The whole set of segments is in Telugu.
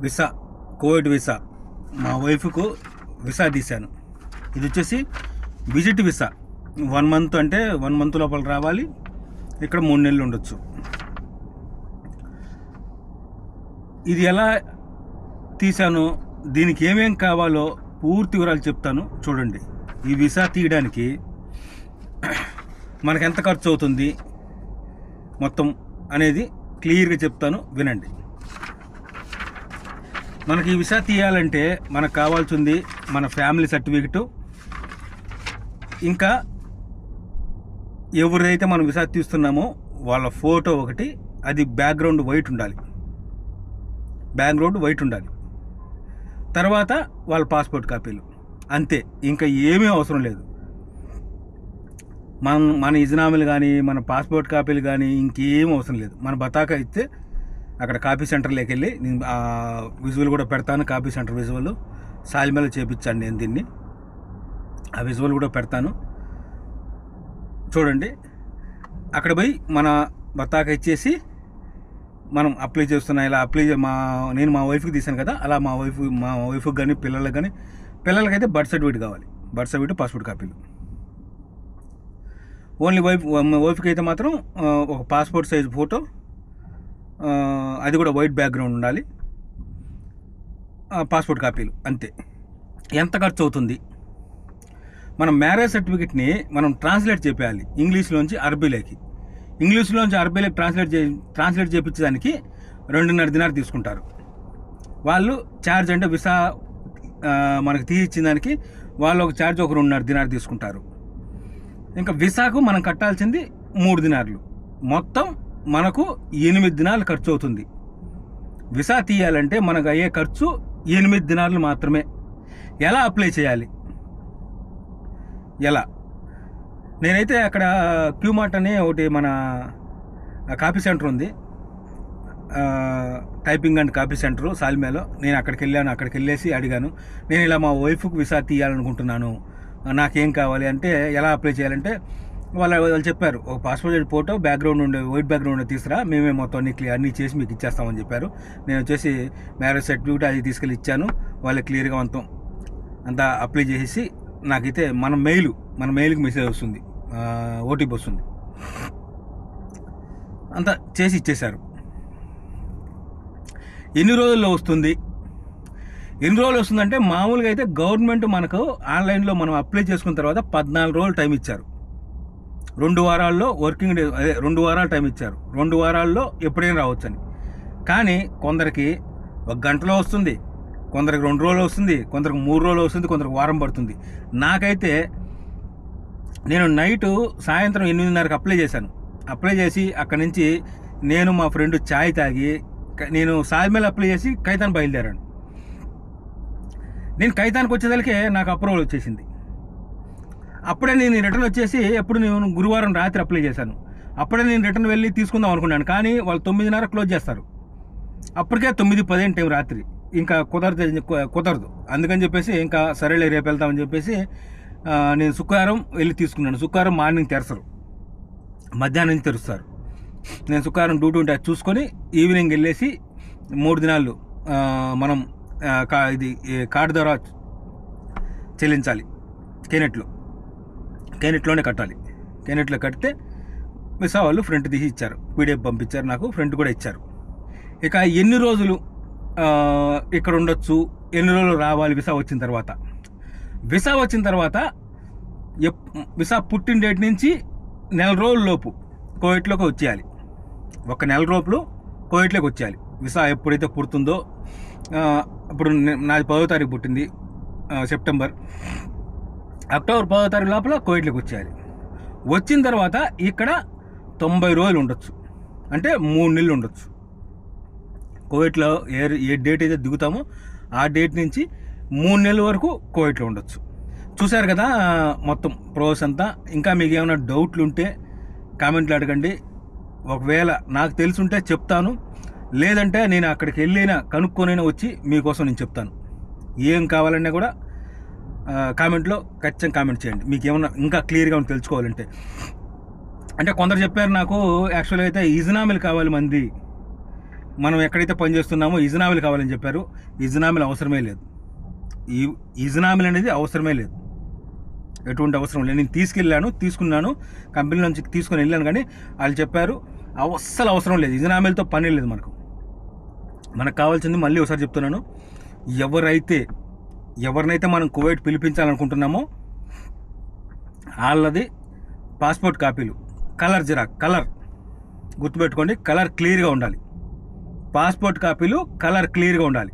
Visa Covid visa. మా వైఫ్కు విసా తీశాను. ఇది వచ్చేసి విజిట్ విసా. వన్ మంత్ అంటే వన్ మంత్ లోపల రావాలి. ఇక్కడ మూడు నెలలు ఉండొచ్చు. ఇది ఎలా తీశాను దీనికి ఏమేం కావాలో పూర్తి వివరాలు చెప్తాను. చూడండి. ఈ విసా తీయడానికి మనకు ఎంత ఖర్చు అవుతుంది మొత్తం అనేది క్లియర్గా చెప్తాను. వినండి. మనకి ఈ వీసా తీయాలంటే మనకు కావాల్సింది మన ఫ్యామిలీ సర్టిఫికెట్. ఇంకా ఎవరైతే మనం వీసా తీస్తున్నామో వాళ్ళ ఫోటో ఒకటి అది బ్యాక్గ్రౌండ్ వైట్ ఉండాలి. బ్యాక్గ్రౌండ్ వైట్ ఉండాలి. తర్వాత వాళ్ళ పాస్పోర్ట్ కాపీలు. అంతే ఇంకా ఏమీ అవసరం లేదు. మన మన ఇజనామీలు కానీ మన పాస్పోర్ట్ కాపీలు కానీ ఇంకేం అవసరం లేదు. మన బతాకా ఇస్తే అక్కడ కాపీ సెంటర్లోకి వెళ్ళి నేను విజువల్ కూడా పెడతాను కాపీ సెంటర్ విజువల్. సాలిమేల చేపించాను నేను దీన్ని. ఆ విజువల్ కూడా పెడతాను. చూడండి అక్కడ పోయి మన బత్తాక ఇచ్చేసి మనం అప్లై చేస్తున్నా. ఇలా అప్లై మా నేను మా వైఫ్కి తీసాను కదా అలా మా వైఫ్ మా వైఫ్కి కానీ పిల్లలకి కానీ పిల్లలకైతే బర్త్ సర్టిఫికేట్ కావాలి. బర్త్ సర్టిఫికేట్ పాస్పోర్ట్ కాపీలు ఓన్లీ వైఫ్ వైఫ్కి అయితే మాత్రం ఒక పాస్పోర్ట్ సైజ్ ఫోటో అది కూడా వైట్ బ్యాక్గ్రౌండ్ ఉండాలి. పాస్పోర్ట్ కాపీలు అంతే. ఎంత ఖర్చు అవుతుంది మనం మ్యారేజ్ సర్టిఫికెట్ని మనం ట్రాన్స్లేట్ చేయాలి ఇంగ్లీష్లోంచి అరబీలోకి. ఇంగ్లీష్లోంచి అరబీలోకి ట్రాన్స్లేట్ చే ట్రాన్స్లేట్ చేయించడానికి రెండున్నర దినాలు తీసుకుంటారు. వాళ్ళు ఛార్జ్ అంటే విసా మనకు మనకి తీసిచ్చిన దానికి వాళ్ళు ఒక ఛార్జ్ ఒక రెండున్నర దినాలు తీసుకుంటారు. ఇంకా విసాకు మనం కట్టాల్సింది మూడు దినార్లు మొత్తం మనకు ఎనిమిది దినాలు ఖర్చు అవుతుంది విసా తీయాలంటే మనకు అయ్యే ఖర్చు ఎనిమిది దినాలు మాత్రమే. ఎలా అప్లై చేయాలి? ఎలా? నేనైతే అక్కడ క్యూమార్ట్ అనే ఒకటి మన కాపీ సెంటర్ ఉంది. టైపింగ్ అండ్ కాపీ సెంటర్ సాల్మేలో. నేను అక్కడికి వెళ్ళాను అక్కడికి వెళ్ళేసి అడిగాను. నేను ఇలా మా వైఫ్కి విసా తీయాలనుకుంటున్నాను. నాకేం కావాలి అంటే ఎలా అప్లై చేయాలంటే వాళ్ళ వాళ్ళు చెప్పారు ఒక పాస్పోర్ట్ సైజ్ ఫోటో బ్యాక్గ్రౌండ్ ఉండే వైట్ బ్యాక్గ్రౌండ్ తీసుకురా మేమే మొత్తం అన్ని క్లియర్ అన్నీ చేసి మీకు ఇచ్చేస్తామని చెప్పారు. నేను వచ్చేసి మ్యారేజ్ సర్టిఫికేట్ అది తీసుకెళ్ళి ఇచ్చాను వాళ్ళకి క్లియర్గా మొత్తం అంతా అప్లై చేసేసి నాకైతే మన మెయిల్ మన మెయిల్కి మెసేజ్ వస్తుంది ఓటీపీ వస్తుంది. అంతా చేసి ఇచ్చేశారు. ఎన్ని రోజుల్లో వస్తుంది? ఎన్ని రోజులు వస్తుందంటే మామూలుగా అయితే గవర్నమెంట్ మనకు ఆన్లైన్లో మనం అప్లై చేసుకున్న తర్వాత పద్నాలుగు రోజులు టైం ఇచ్చారు. రెండు వారాల్లో వర్కింగ్ డే అదే రెండు వారాలు టైం ఇచ్చారు. రెండు వారాల్లో ఎప్పుడైనా రావచ్చని. కానీ కొందరికి ఒక గంటలో వస్తుంది కొందరికి రెండు రోజులు వస్తుంది కొందరికి మూడు రోజులు వస్తుంది కొందరికి వారం పడుతుంది. నాకైతే నేను నైట్ సాయంత్రం ఎనిమిదిన్నరకు అప్లై చేశాను. అప్లై చేసి అక్కడి నుంచి నేను మా ఫ్రెండ్ ఛాయ్ తాగి నేను సాల్మేల్ అప్లై చేసి కైతాన్ బయలుదేరాను. నేను కైతాన్కి వచ్చేసరికి నాకు అప్రూవల్ వచ్చేసింది. అప్పుడే నేను రిటర్న్ వచ్చేసి ఎప్పుడు నేను గురువారం రాత్రి అప్లై చేశాను. అప్పుడే నేను రిటర్న్ వెళ్ళి తీసుకుందాం అనుకున్నాను కానీ వాళ్ళు తొమ్మిదిన్నర క్లోజ్ చేస్తారు. అప్పటికే తొమ్మిది పదిహేను టైం రాత్రి. ఇంకా కుదరదు కుదరదు. అందుకని చెప్పేసి ఇంకా సరేలే రేపు వెళ్తామని చెప్పేసి నేను శుక్రవారం వెళ్ళి తీసుకున్నాను. శుక్రవారం మార్నింగ్ తెరసరు మధ్యాహ్నం నుంచి తెరుస్తారు. నేను శుక్రవారం డ్యూటీ ఉంటే అది చూసుకొని ఈవినింగ్ వెళ్ళేసి మూడు దినాలు మనం కా ఇది కార్డు ద్వారా చెల్లించాలి. కేనెట్లో కేనెట్లోనే కట్టాలి. కేనెట్లో కడితే మిసా వాళ్ళు ఫ్రంట్ తీసి ఇచ్చారు. పీడిఎఫ్ పంపించారు నాకు ఫ్రంట్ కూడా ఇచ్చారు. ఇక ఎన్ని రోజులు ఇక్కడ ఉండొచ్చు ఎన్ని రోజులు రావాలి విసా వచ్చిన తర్వాత? విసా వచ్చిన తర్వాత ఎప్ విసా పుట్టిన డేట్ నుంచి నెల రోజుల లోపు కోవిట్లోకి వచ్చేయాలి. ఒక నెల రోజులు కోవిట్లోకి వచ్చేయాలి. విసా ఎప్పుడైతే పుడుతుందో ఇప్పుడు నాది పదో తారీఖు పుట్టింది సెప్టెంబర్. అక్టోబర్ పదో తారీఖు లోపల కోవిట్లోకి వచ్చేయాలి. వచ్చిన తర్వాత ఇక్కడ తొంభై రోజులు ఉండొచ్చు. అంటే మూడు నెలలు ఉండొచ్చు. కోవిట్లో ఏ ఏ డేట్ అయితే దిగుతామో ఆ డేట్ నుంచి మూడు నెలల వరకు కోవిట్లో ఉండొచ్చు. చూశారు కదా మొత్తం ప్రోస్ అంతా. ఇంకా మీకు ఏమైనా డౌట్లు ఉంటే కామెంట్లు అడగండి. ఒకవేళ నాకు తెలుసుంటే చెప్తాను. లేదంటే నేను అక్కడికి వెళ్ళినా కనుక్కొనైనా వచ్చి మీకోసం నేను చెప్తాను. ఏం కావాలన్నా కూడా కామెంట్లో ఖచ్చితంగా కామెంట్ చేయండి. మీకు ఏమన్నా ఇంకా క్లియర్గా తెలుసుకోవాలంటే. అంటే కొందరు చెప్పారు నాకు యాక్చువల్గా అయితే ఇజనామీలు కావాలి మంది. మనం ఎక్కడైతే పని చేస్తున్నామో కావాలని చెప్పారు. ఇజనామిల్ అవసరమే లేదు. ఈ ఇజనామిల్ అనేది అవసరమే లేదు. ఎటువంటి అవసరం లేదు. నేను తీసుకెళ్ళాను తీసుకున్నాను. కంపెనీ నుంచి తీసుకుని వెళ్ళాను కానీ వాళ్ళు చెప్పారు అస్సలు అవసరం లేదు. ఇజనామిల్తో పని లేదు మనకు. మనకు కావాల్సింది మళ్ళీ ఒకసారి చెప్తున్నాను. ఎవరైతే ఎవరినైతే మనం కువైట్ పిలిపించాలనుకుంటున్నామో వాళ్ళది పాస్పోర్ట్ కాపీలు. కలర్ జిరాక్ కలర్ గుర్తుపెట్టుకోండి కలర్ క్లియర్గా ఉండాలి. పాస్పోర్ట్ కాపీలు కలర్ క్లియర్గా ఉండాలి.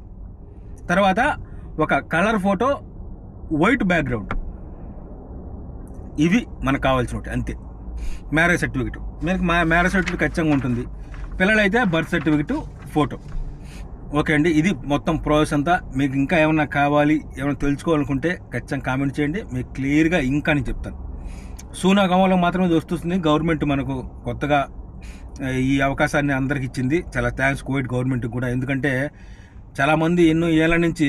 తర్వాత ఒక కలర్ ఫోటో వైట్ బ్యాక్గ్రౌండ్. ఇవి మనకు కావాల్సినవి అంతే. Marriage certificate. మీకు మ్యారేజ్ సర్టిఫికెట్ ఖచ్చితంగా ఉంటుంది. పిల్లలైతే బర్త్ సర్టిఫికెట్ ఫోటో. ఓకే అండి ఇది మొత్తం ప్రాసెస్ అంతా. మీకు ఇంకా ఏమైనా కావాలి ఏమైనా తెలుసుకోవాలనుకుంటే ఖచ్చితంగా కామెంట్ చేయండి. మీకు క్లియర్గా ఇంకా నేను చెప్తాను. సూనా గమంలో మాత్రమే ఇది వస్తుంది. గవర్నమెంట్ మనకు కొత్తగా ఈ అవకాశాన్ని అందరికి ఇచ్చింది. చాలా థ్యాంక్స్ కోవిడ్ గవర్నమెంట్కి కూడా. ఎందుకంటే చాలామంది ఎన్నో ఏళ్ళ నుంచి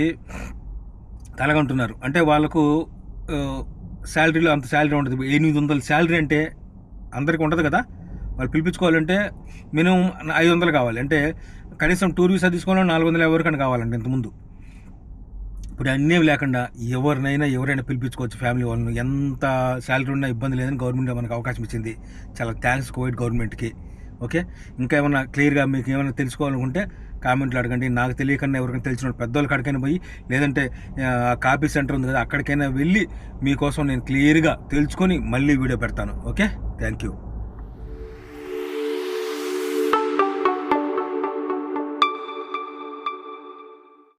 కలగంటున్నారు. అంటే వాళ్ళకు శాలరీలో అంత శాలరీ ఉండదు. ఎనిమిది వందల శాలరీ అంటే అందరికీ ఉండదు కదా. వాళ్ళు పిలిపించుకోవాలంటే మినిమం ఐదు వందలు కావాలి. అంటే కనీసం టూర్ వీసా తీసుకోవాలని నాలుగు వందల ఎవరికైనా కావాలంటే ఇంతకుముందు ఇప్పుడు అన్నీ లేకుండా ఎవరినైనా ఎవరైనా పిలిపించుకోవచ్చు ఫ్యామిలీ వాళ్ళని. ఎంత శాలరీ ఉన్నా ఇబ్బంది లేదని గవర్నమెంట్ మనకు అవకాశం ఇచ్చింది. చాలా థ్యాంక్స్ కోవిడ్ గవర్నమెంట్కి. ఓకే? ఇంకా ఏమైనా క్లియర్గా మీకు ఏమైనా తెలుసుకోవాలనుకుంటే కామెంట్లు అడగండి. నాకు తెలియకుండా ఎవరికైనా తెలిసిన వాళ్ళు పెద్దవాళ్ళకి అక్కడికైనా పోయి లేదంటే కాపీ సెంటర్ ఉంది కదా అక్కడికైనా వెళ్ళి మీకోసం నేను క్లియర్గా తెలుసుకొని మళ్ళీ వీడియో పెడతాను. ఓకే? Thank you.